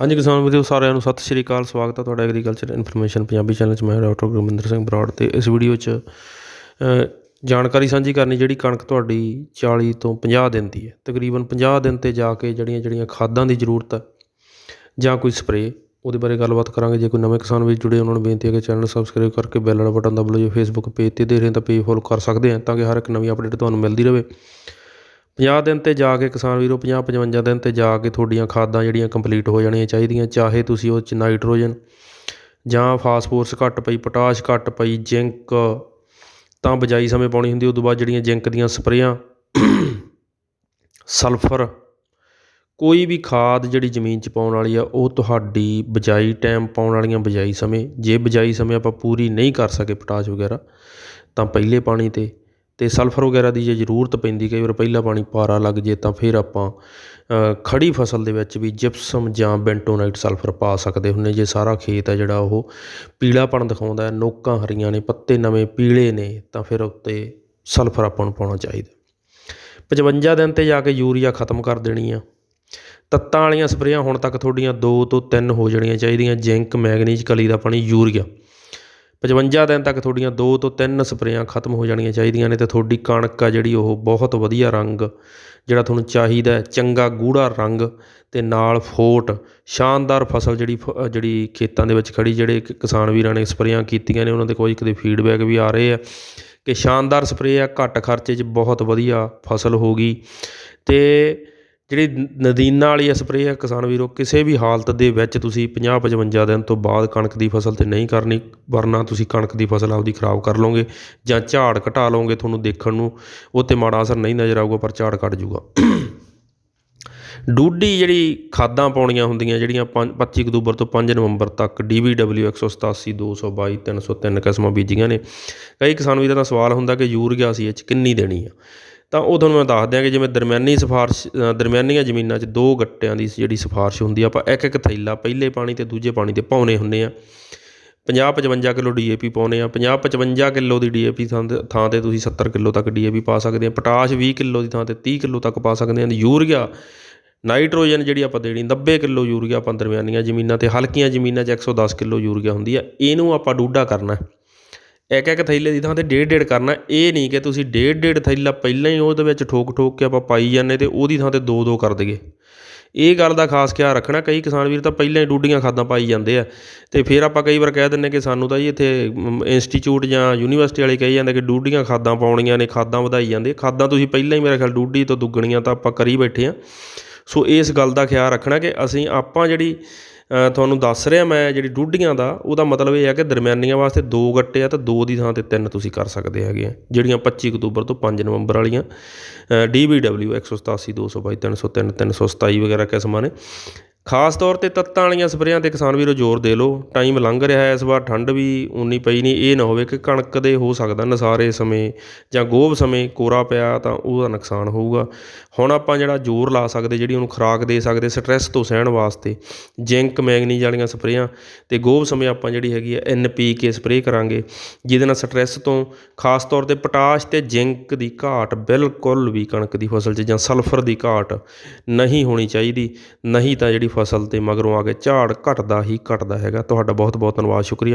ਹਾਂਜੀ ਕਿਸਾਨ ਵੀਰੋ, ਸਾਰਿਆਂ ਨੂੰ ਸਤਿ ਸ਼੍ਰੀ ਅਕਾਲ। ਸਵਾਗਤ ਹੈ ਤੁਹਾਡਾ ਐਗਰੀਕਲਚਰ ਇਨਫੋਰਮੇਸ਼ਨ ਪੰਜਾਬੀ ਚੈਨਲ 'ਚ। ਮੈਂ ਡਾਕਟਰ ਗੁਰਮਿੰਦਰ ਸਿੰਘ ਬਰਾੜ ਤੇ ਇਸ ਵੀਡੀਓ 'ਚ ਜਾਣਕਾਰੀ ਸਾਂਝੀ ਕਰਨੀ ਜਿਹੜੀ ਕਣਕ ਤੁਹਾਡੀ 40 ਤੋਂ 50 ਦਿਨ ਦੀ ਹੈ। ਤਕਰੀਬਨ 50 ਦਿਨ ਤੇ ਜਾ ਕੇ ਜਿਹੜੀਆਂ ਜਿਹੜੀਆਂ ਖਾਦਾਂ ਦੀ ਜ਼ਰੂਰਤ ਹੈ ਜਾਂ ਕੋਈ ਸਪਰੇਅ ਉਹਦੇ ਬਾਰੇ ਗੱਲਬਾਤ ਕਰਾਂਗੇ। ਜੇ ਕੋਈ ਨਵੇਂ ਕਿਸਾਨ ਵੀ ਜੁੜੇ, ਉਹਨਾਂ ਨੂੰ ਬੇਨਤੀ ਹੈ ਕਿ ਚੈਨਲ ਸਬਸਕ੍ਰਾਈਬ ਕਰਕੇ ਬੈਲ ਵਾਲਾ ਬਟਨ ਦਬਾ ਲਓ। ਜੇ ਫੇਸਬੁੱਕ ਪੇਜ ਤੇ ਦੇਖ ਰਹੇ ਹੋ ਤਾਂ ਪੇਜ ਫੋਲੋ ਕਰ ਸਕਦੇ ਆ, ਤਾਂ ਕਿ ਹਰ ਇੱਕ ਨਵੀਂ ਅਪਡੇਟ ਤੁਹਾਨੂੰ ਮਿਲਦੀ ਰਹੇ। 50 ਦਿਨ ਤੇ ਜਾ ਕੇ ਕਿਸਾਨ ਵੀਰੋ 50 55 ਦਿਨ ਤੇ ਜਾ ਕੇ ਤੁਹਾਡੀਆਂ ਖਾਦਾਂ ਜਿਹੜੀਆਂ ਕੰਪਲੀਟ ਹੋ ਜਾਣੀਆਂ ਚਾਹੀਦੀਆਂ, ਚਾਹੇ ਤੁਸੀਂ ਉਹ 'ਚ ਨਾਈਟ੍ਰੋਜਨ ਜਾਂ ਫਾਸਫੋਰਸ ਘੱਟ ਪਈ, ਪੋਟਾਸ਼ ਘੱਟ ਪਈ, ਜ਼ਿੰਕ ਤਾਂ ਬਿਜਾਈ ਸਮੇਂ ਪਾਉਣੀ ਹੁੰਦੀ, ਉਦੋਂ ਬਾਅਦ ਜਿਹੜੀਆਂ ਜ਼ਿੰਕ ਦੀਆਂ ਸਪਰੇਆਂ, ਸਲਫਰ, ਕੋਈ ਵੀ ਖਾਦ ਜਿਹੜੀ ਜ਼ਮੀਨ 'ਚ ਪਾਉਣ ਵਾਲੀ ਆ, ਉਹ ਤੁਹਾਡੀ ਬਜਾਈ ਟਾਈਮ ਪਾਉਣ ਵਾਲੀਆਂ ਬਜਾਈ ਸਮੇਂ, ਜੇ ਬਜਾਈ ਸਮੇਂ ਆਪਾਂ ਪੂਰੀ ਨਹੀਂ ਕਰ ਸਕੇ ਪੋਟਾਸ਼ ਵਗੈਰਾ, ਤਾਂ ਪਹਿਲੇ ਪਾਣੀ ਤੇ ਅਤੇ ਸਲਫਰ ਵਗੈਰਾ ਦੀ ਜੇ ਜ਼ਰੂਰਤ ਪੈਂਦੀ, ਕਈ ਵਾਰ ਪਹਿਲਾ ਪਾਣੀ ਪਾਰਾ ਲੱਗ ਜੇ ਤਾਂ ਫਿਰ ਆਪਾਂ ਖੜ੍ਹੀ ਫਸਲ ਦੇ ਵਿੱਚ ਵੀ ਜਿਪਸਮ ਜਾਂ ਬੈਂਟੋਨਾਈਟ ਸਲਫਰ ਪਾ ਸਕਦੇ ਹੁੰਦੇ ਜੇ। ਸਾਰਾ ਖੇਤ ਹੈ ਜਿਹੜਾ ਉਹ ਪੀਲਾਪਣ ਦਿਖਾਉਂਦਾ ਨੋਕਾਂ ਹਰੀਆਂ ਨੇ, ਪੱਤੇ ਨਵੇਂ ਪੀਲੇ ਨੇ, ਤਾਂ ਫਿਰ ਉੱਤੇ ਸਲਫਰ ਆਪਾਂ ਨੂੰ ਪਾਉਣਾ ਚਾਹੀਦਾ। 55 ਦਿਨ ਤੇ ਜਾ ਕੇ ਯੂਰੀਆ ਖਤਮ ਕਰ ਦੇਣੀ ਆ। ਤੱਤਾਂ ਵਾਲੀਆਂ ਸਪਰੇਆਂ ਹੁਣ ਤੱਕ ਤੁਹਾਡੀਆਂ 2 ਤੋਂ 3 ਹੋ ਜਾਣੀਆਂ ਚਾਹੀਦੀਆਂ। ਜ਼ਿੰਕ, ਮੈਗਨੀਜ਼, ਕਲੀ ਦਾ ਪਾਣੀ, ਯੂਰੀਆ। 55 ਦਿਨ ਤੱਕ ਤੁਹਾਡੀਆਂ ਦੋ ਤੋਂ ਤਿੰਨ ਸਪਰੇਆਂ ਖਤਮ ਹੋ ਜਾਣੀਆਂ ਚਾਹੀਦੀਆਂ ਨੇ ਅਤੇ ਤੁਹਾਡੀ ਕਣਕ ਆ ਜਿਹੜੀ ਉਹ ਬਹੁਤ ਵਧੀਆ ਰੰਗ, ਜਿਹੜਾ ਤੁਹਾਨੂੰ ਚਾਹੀਦਾ ਚੰਗਾ ਗੂੜਾ ਰੰਗ ਅਤੇ ਨਾਲ ਫੋਟ, ਸ਼ਾਨਦਾਰ ਫਸਲ ਜਿਹੜੀ ਫ- ਜਿਹੜੀ ਖੇਤਾਂ ਦੇ ਵਿੱਚ ਖੜੀ, ਜਿਹੜੇ ਕਿਸਾਨ ਵੀਰਾਂ ਨੇ ਸਪਰੇਆਂ ਕੀਤੀਆਂ ਨੇ, ਉਹਨਾਂ ਦੇ ਕੋਈ ਕਦੇ ਫੀਡਬੈਕ ਵੀ ਆ ਰਹੇ ਆ ਕਿ ਸ਼ਾਨਦਾਰ ਸਪਰੇਅ ਆ, ਘੱਟ ਖਰਚੇ 'ਚ ਬਹੁਤ ਵਧੀਆ ਫਸਲ ਹੋ ਗਈ ਅਤੇ ਜਿਹੜੀ ਨਦੀਨਾਂ ਵਾਲੀ ਸਪਰੇਅ ਹੈ ਕਿਸਾਨ ਵੀਰੋ, ਕਿਸੇ ਵੀ ਹਾਲਤ ਦੇ ਵਿੱਚ ਤੁਸੀਂ 50 55 ਦਿਨ ਤੋਂ ਬਾਅਦ ਕਣਕ ਦੀ ਫਸਲ ਤੇ ਨਹੀਂ ਕਰਨੀ, ਵਰਨਾ ਤੁਸੀਂ ਕਣਕ ਦੀ ਫਸਲ ਆਪਦੀ ਖਰਾਬ ਕਰ ਲਉਂਗੇ ਜਾਂ ਝਾੜ ਘਟਾ ਲਉਂਗੇ ਤੁਹਾਨੂੰ ਦੇਖਣ ਨੂੰ, ਉਹ 'ਤੇ ਮਾੜਾ ਅਸਰ ਨਹੀਂ ਨਜ਼ਰ ਆਊਗਾ, ਪਰ ਝਾੜ ਘੱਟ ਜੂਗਾ ਡੂਡੀ ਜਿਹੜੀ ਖਾਦਾਂ ਪਾਉਣੀਆਂ ਹੁੰਦੀਆਂ, ਜਿਹੜੀਆਂ ਪੰਜ- 25 ਅਕਤੂਬਰ ਤੋਂ 5 ਨਵੰਬਰ ਤੱਕ DVW 187 222 303 ਕਿਸਮਾਂ ਬੀਜੀਆਂ ਨੇ। ਕਈ ਕਿਸਾਨ ਵੀਰਾਂ ਦਾ ਸਵਾਲ ਹੁੰਦਾ ਕਿ ਯੂਰੀਆ ਅਸੀਂ ਇਹ 'ਚ ਕਿੰਨੀ ਦੇਣੀ ਆ? ਤਾਂ ਉਹ ਤੁਹਾਨੂੰ ਮੈਂ ਦੱਸ ਦਿਆਂ ਕਿ ਜਿਵੇਂ ਦਰਮਿਆਨੀ ਸਿਫਾਰਸ਼ ਦਰਮਿਆਨੀਆਂ ਜ਼ਮੀਨਾਂ 'ਚ ਦੋ ਗੱਟਿਆਂ ਦੀ ਜਿਹੜੀ ਸਿਫਾਰਸ਼ ਹੁੰਦੀ ਆ, ਆਪਾਂ ਇੱਕ ਇੱਕ ਥੈਲਾ ਪਹਿਲੇ ਪਾਣੀ ਤੇ ਦੂਜੇ ਪਾਣੀ ਤੇ ਪਾਉਣੇ ਹੁੰਦੇ ਆ। 50 55 ਕਿਲੋ ਡੀਏਪੀ ਪਾਉਨੇ ਆ 50 55 ਕਿਲੋ ਦੀ ਡੀਏਪੀ ਥਾਂ ਤੇ ਥਾਂ ਤੇ ਤੁਸੀਂ 70 ਕਿਲੋ ਤੱਕ ਡੀਏਪੀ ਪਾ ਸਕਦੇ ਆ, ਪੋਟਾਸ਼ 20 ਕਿਲੋ ਦੀ ਥਾਂ ਤੇ 30 ਕਿਲੋ ਤੱਕ ਪਾ ਸਕਦੇ ਆ ਯੂਰੀਆ, ਨਾਈਟ੍ਰੋਜਨ ਜਿਹੜੀ ਆਪਾਂ ਦੇਣੀ 90 ਕਿਲੋ ਯੂਰੀਆ ਆਪਾਂ ਦਰਮਿਆਨੀਆਂ ਜ਼ਮੀਨਾਂ ਤੇ, ਹਲਕੀਆਂ ਜ਼ਮੀਨਾਂ 'ਚ 110 ਕਿਲੋ ਯੂਰੀਆ ਹੁੰਦੀ ਆ, ਇਹਨੂੰ ਆਪਾਂ ਡੂਡਾ ਕਰਨਾ। ਇੱਕ ਇੱਕ ਥੈਲੇ ਦੀ ਥਾਂ ਤੇ ਡੇਢ ਡੇਢ ਕਰਨਾ। ਇਹ ਨਹੀਂ ਕਿ ਤੁਸੀਂ ਡੇਢ ਡੇਢ ਥੈਲਾ ਪਹਿਲਾਂ ਹੀ ਉਹਦੇ ਵਿੱਚ ਠੋਕ ਠੋਕ ਕੇ ਆਪਾਂ ਪਾਈ ਜਾਂਦੇ ਅਤੇ ਉਹਦੀ ਥਾਂ ਤੇ ਦੋ ਦੋ ਕਰ ਦਈਏ। ਇਹ ਗੱਲ ਦਾ ਖਾਸ ਖਿਆਲ ਰੱਖਣਾ। ਕਈ ਕਿਸਾਨ ਵੀਰ ਤਾਂ ਪਹਿਲਾਂ ਹੀ ਡੂਡੀਆਂ ਖਾਦਾਂ ਪਾਈ ਜਾਂਦੇ ਆ ਅਤੇ ਫਿਰ ਆਪਾਂ ਕਈ ਵਾਰ ਕਹਿ ਦਿੰਦੇ ਕਿ ਸਾਨੂੰ ਤਾਂ ਜੀ ਇੱਥੇ ਇੰਸਟੀਚਿਊਟ ਜਾਂ ਯੂਨੀਵਰਸਿਟੀ ਵਾਲੇ ਕਹੀ ਜਾਂਦੇ ਕਿ ਡੂਡੀਆਂ ਖਾਦਾਂ ਪਾਉਣੀਆਂ ਨੇ, ਖਾਦਾਂ ਵਧਾਈ ਜਾਂਦੇ। ਖਾਦਾਂ ਤੁਸੀਂ ਪਹਿਲਾਂ ਹੀ ਮੇਰੇ ਖਿਆਲ ਡੂਡੀ ਤੋਂ ਦੁੱਗਣੀਆਂ ਤਾਂ ਆਪਾਂ ਕਰੀ ਬੈਠੇ ਹਾਂ ਸੋ ਇਸ ਗੱਲ ਦਾ ਖਿਆਲ ਰੱਖਣਾ ਕਿ ਅਸੀਂ ਆਪਾਂ ਜਿਹੜੀ ਤੁਹਾਨੂੰ ਦੱਸ ਰਿਹਾ ਮੈਂ ਜਿਹੜੀ ਡੂਡੀਆਂ ਦਾ, ਉਹਦਾ ਮਤਲਬ ਇਹ ਹੈ ਕਿ ਦਰਮਿਆਨੀਆਂ ਵਾਸਤੇ ਦੋ ਗੱਟੇ ਆ ਤਾਂ ਦੋ ਦੀ ਥਾਂ ਤੇ ਤਿੰਨ ਤੁਸੀਂ ਕਰ ਸਕਦੇ ਹੈਗੇ ਆ, ਜਿਹੜੀਆਂ 25 ਅਕਤੂਬਰ ਤੋਂ 5 ਨਵੰਬਰ ਵਾਲੀਆਂ DBW 187 222 303 327 ਵਗੈਰਾ ਕਿਸਮਾਂ ਨੇ। ਖਾਸ ਤੌਰ ਤੇ ਤੱਤਾਂ ਵਾਲੀਆਂ ਸਪਰੇਆਂ ਤੇ ਕਿਸਾਨ ਵੀਰੋ ਜ਼ੋਰ ਦੇ ਲਓ। ਟਾਈਮ ਲੰਘ ਰਿਹਾ ਹੈ ਇਸ ਵਾਰ, ਠੰਡ ਵੀ ਉਨੀ ਪਈ ਨਹੀਂ। ਇਹ ਨਾ ਹੋਵੇ ਕਿ ਕਣਕ ਦੇ ਹੋ ਸਕਦਾ ਨਸਾਰੇ ਸਮੇਂ ਜਾਂ ਗੋਭ ਸਮੇਂ ਕੋਰਾ ਪਿਆ ਤਾਂ ਉਹਦਾ ਨੁਕਸਾਨ ਹੋਊਗਾ। ਹੁਣ ਆਪਾਂ ਜਿਹੜਾ ਜ਼ੋਰ ਲਾ ਸਕਦੇ, ਜਿਹੜੀ ਉਹਨੂੰ ਖੁਰਾਕ ਦੇ ਸਕਦੇ ਸਟ੍ਰੈਸ ਤੋਂ ਸਹਿਣ ਵਾਸਤੇ ਜ਼ਿੰਕ ਮੈਗਨੀਜ਼ ਵਾਲੀਆਂ ਸਪਰੇਆਂ ਤੇ ਗੋਭ ਸਮੇਂ ਆਪਾਂ ਜਿਹੜੀ ਹੈਗੀ ਹੈ ਕੇ ਸਪਰੇਅ ਕਰਾਂਗੇ, ਜਿਹਦੇ ਨਾਲ ਸਟ੍ਰੈਸ ਤੋਂ ਖਾਸ ਤੌਰ ਤੇ ਪੋਟਾਸ਼ ਤੇ ਜ਼ਿੰਕ ਦੀ ਘਾਟ ਬਿਲਕੁਲ ਵੀ ਕਣਕ ਦੀ ਫਸਲ 'ਚ ਜਾਂ ਸਲਫਰ ਦੀ ਘਾਟ ਨਹੀਂ ਹੋਣੀ ਚਾਹੀਦੀ। ਨਹੀਂ ਤਾਂ ਜਿਹੜੀ ਫਸਲ ਤੇ ਮਗਰੋਂ ਆ ਕੇ ਝਾੜ ਘਟਦਾ ਹੀ ਘਟਦਾ ਹੈਗਾ। ਤੁਹਾਡਾ ਬਹੁਤ ਬਹੁਤ ਧੰਨਵਾਦ, ਸ਼ੁਕਰੀਆ।